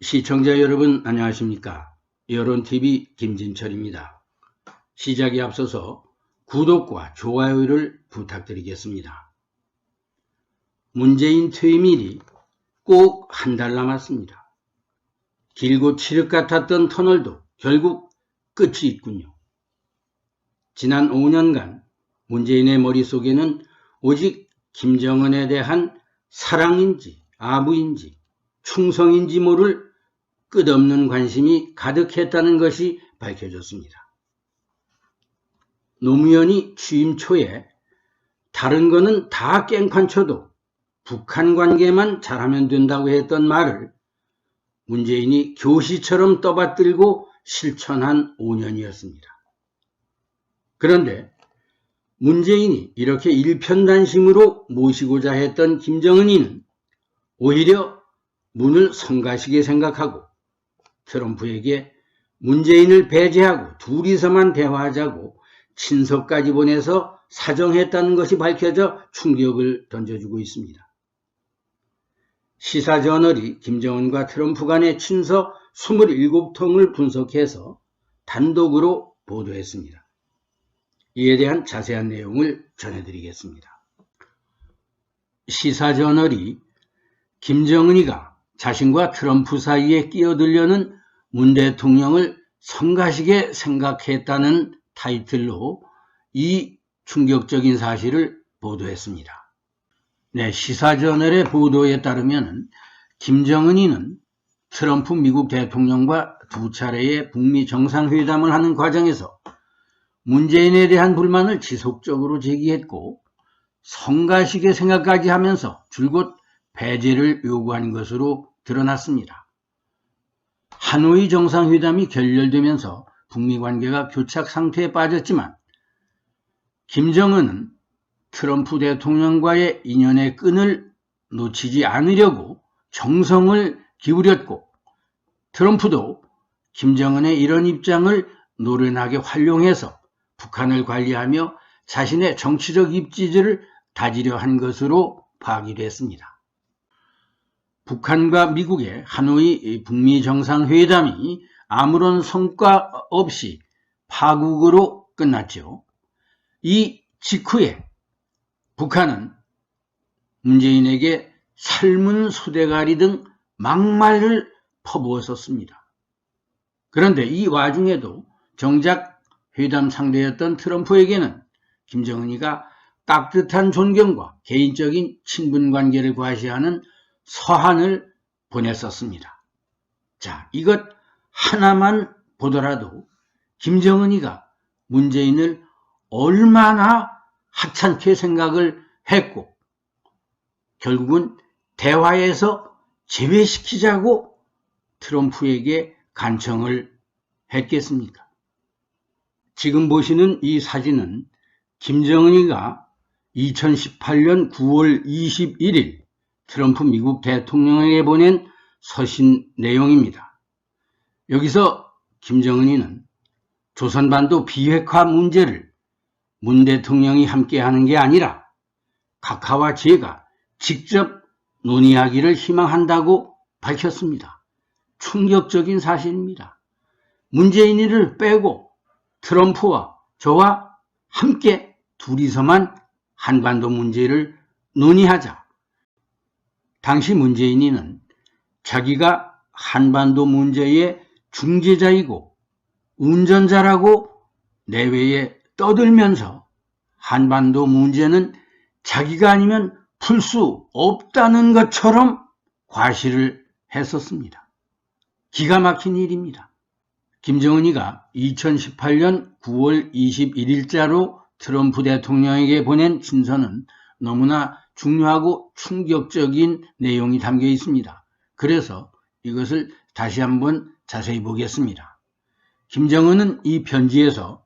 시청자 여러분 안녕하십니까? 여론TV 김진철입니다. 시작에 앞서서 구독과 좋아요를 부탁드리겠습니다. 문재인 퇴임일이 꼭 한 달 남았습니다. 길고 칠흑 같았던 터널도 결국 끝이 있군요. 지난 5년간 문재인의 머릿속에는 오직 김정은에 대한 사랑인지 아부인지 충성인지 모를 끝없는 관심이 가득했다는 것이 밝혀졌습니다. 노무현이 취임 초에 다른 거는 다 깽판 쳐도 북한 관계만 잘하면 된다고 했던 말을 문재인이 교시처럼 떠받들고 실천한 5년이었습니다. 그런데 문재인이 이렇게 일편단심으로 모시고자 했던 김정은이는 오히려 문을 성가시게 생각하고 트럼프에게 문재인을 배제하고 둘이서만 대화하자고 친서까지 보내서 사정했다는 것이 밝혀져 충격을 던져주고 있습니다. 시사저널이 김정은과 트럼프 간의 친서 27통을 분석해서 단독으로 보도했습니다. 이에 대한 자세한 내용을 전해드리겠습니다. 시사저널이 김정은이가 자신과 트럼프 사이에 끼어들려는 문 대통령을 성가시게 생각했다는 타이틀로 이 충격적인 사실을 보도했습니다. 네, 시사저널의 보도에 따르면 김정은이는 트럼프 미국 대통령과 두 차례의 북미 정상회담을 하는 과정에서 문재인에 대한 불만을 지속적으로 제기했고 성가시게 생각까지 하면서 줄곧 배제를 요구한 것으로 드러났습니다. 하노이 정상회담이 결렬되면서 북미 관계가 교착 상태에 빠졌지만 김정은은 트럼프 대통령과의 인연의 끈을 놓치지 않으려고 정성을 기울였고 트럼프도 김정은의 이런 입장을 노련하게 활용해서 북한을 관리하며 자신의 정치적 입지를 다지려 한 것으로 파악됐습니다. 북한과 미국의 하노이 북미 정상회담이 아무런 성과 없이 파국으로 끝났죠. 이 직후에 북한은 문재인에게 삶은 소대가리 등 막말을 퍼부었었습니다. 그런데 이 와중에도 정작 회담 상대였던 트럼프에게는 김정은이가 깍듯한 존경과 개인적인 친분 관계를 과시하는 서한을 보냈었습니다. 자, 이것 하나만 보더라도 김정은이가 문재인을 얼마나 하찮게 생각을 했고 결국은 대화에서 제외시키자고 트럼프에게 간청을 했겠습니까? 지금 보시는 이 사진은 김정은이가 2018년 9월 21일 트럼프 미국 대통령에게 보낸 서신 내용입니다. 여기서 김정은이는 조선반도 비핵화 문제를 문 대통령이 함께 하는 게 아니라 각하와 제가 직접 논의하기를 희망한다고 밝혔습니다. 충격적인 사실입니다. 문재인이를 빼고 트럼프와 저와 함께 둘이서만 한반도 문제를 논의하자. 당시 문재인이는 자기가 한반도 문제의 중재자이고 운전자라고 내외에 떠들면서 한반도 문제는 자기가 아니면 풀 수 없다는 것처럼 과시를 했었습니다. 기가 막힌 일입니다. 김정은이가 2018년 9월 21일자로 트럼프 대통령에게 보낸 친서는 너무나 중요하고 충격적인 내용이 담겨 있습니다. 그래서 이것을 다시 한번 자세히 보겠습니다. 김정은은 이 편지에서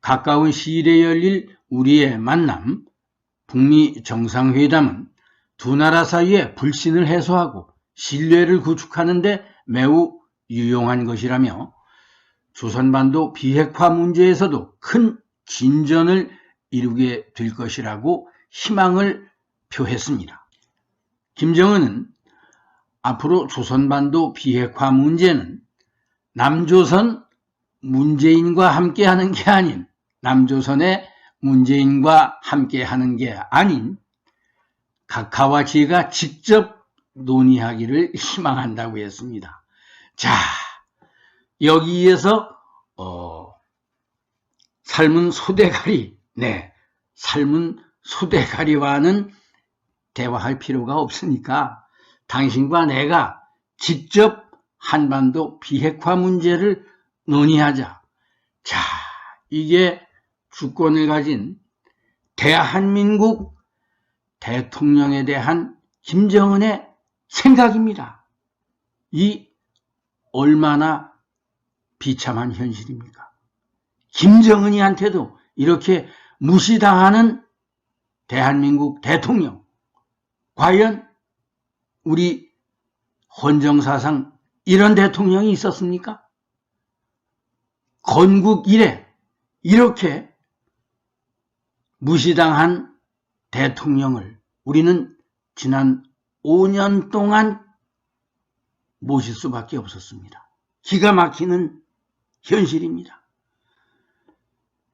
가까운 시일에 열릴 우리의 만남, 북미 정상회담은 두 나라 사이의 불신을 해소하고 신뢰를 구축하는데 매우 유용한 것이라며 조선반도 비핵화 문제에서도 큰 진전을 이루게 될 것이라고 희망을 표했습니다. 김정은은 앞으로 조선반도 비핵화 문제는 남조선 문재인과 함께 하는 게 아닌 남조선의 문재인과 함께 하는 게 아닌 각하와 제가 직접 논의하기를 희망한다고 했습니다. 자, 여기에서 어, 삶은 소대가리, 네, 삶은 소대가리와는 대화할 필요가 없으니까 당신과 내가 직접 한반도 비핵화 문제를 논의하자. 자, 이게 주권을 가진 대한민국 대통령에 대한 김정은의 생각입니다. 이 얼마나 비참한 현실입니까? 김정은이한테도 이렇게 무시당하는 대한민국 대통령. 과연 우리 헌정사상 이런 대통령이 있었습니까? 건국 이래 이렇게 무시당한 대통령을 우리는 지난 5년 동안 모실 수밖에 없었습니다. 기가 막히는 현실입니다.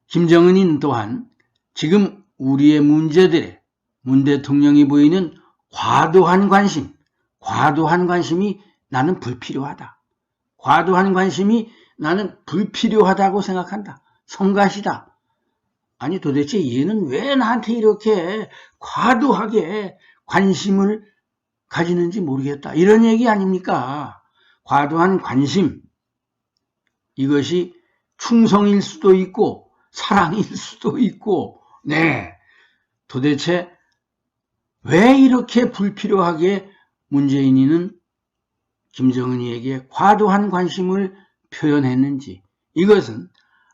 김정은인 또한 지금 우리의 문제들에 문 대통령이 보이는 과도한 관심, 과도한 관심이 나는 불필요하다. 과도한 관심이 나는 불필요하다고 생각한다. 성가시다. 아니 도대체 얘는 왜 나한테 이렇게 과도하게 관심을 가지는지 모르겠다. 이런 얘기 아닙니까? 과도한 관심. 이것이 충성일 수도 있고 사랑일 수도 있고 네. 도대체 왜 이렇게 불필요하게 문재인이는 김정은이에게 과도한 관심을 표현했는지 이것은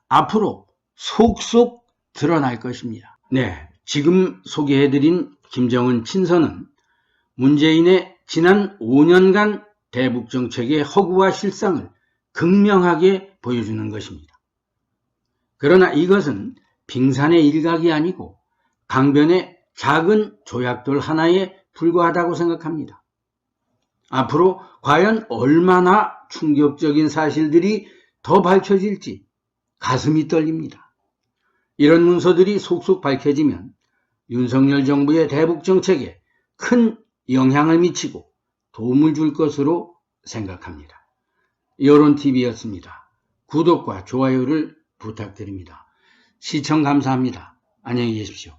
앞으로 속속 드러날 것입니다. 네, 지금 소개해드린 김정은 친서는 문재인의 지난 5년간 대북 정책의 허구와 실상을 극명하게 보여주는 것입니다. 그러나 이것은 빙산의 일각이 아니고 강변의 작은 조약돌 하나에 불과하다고 생각합니다. 앞으로 과연 얼마나 충격적인 사실들이 더 밝혀질지 가슴이 떨립니다. 이런 문서들이 속속 밝혀지면 윤석열 정부의 대북 정책에 큰 영향을 미치고 도움을 줄 것으로 생각합니다. 여론TV였습니다. 구독과 좋아요를 부탁드립니다. 시청 감사합니다. 안녕히 계십시오.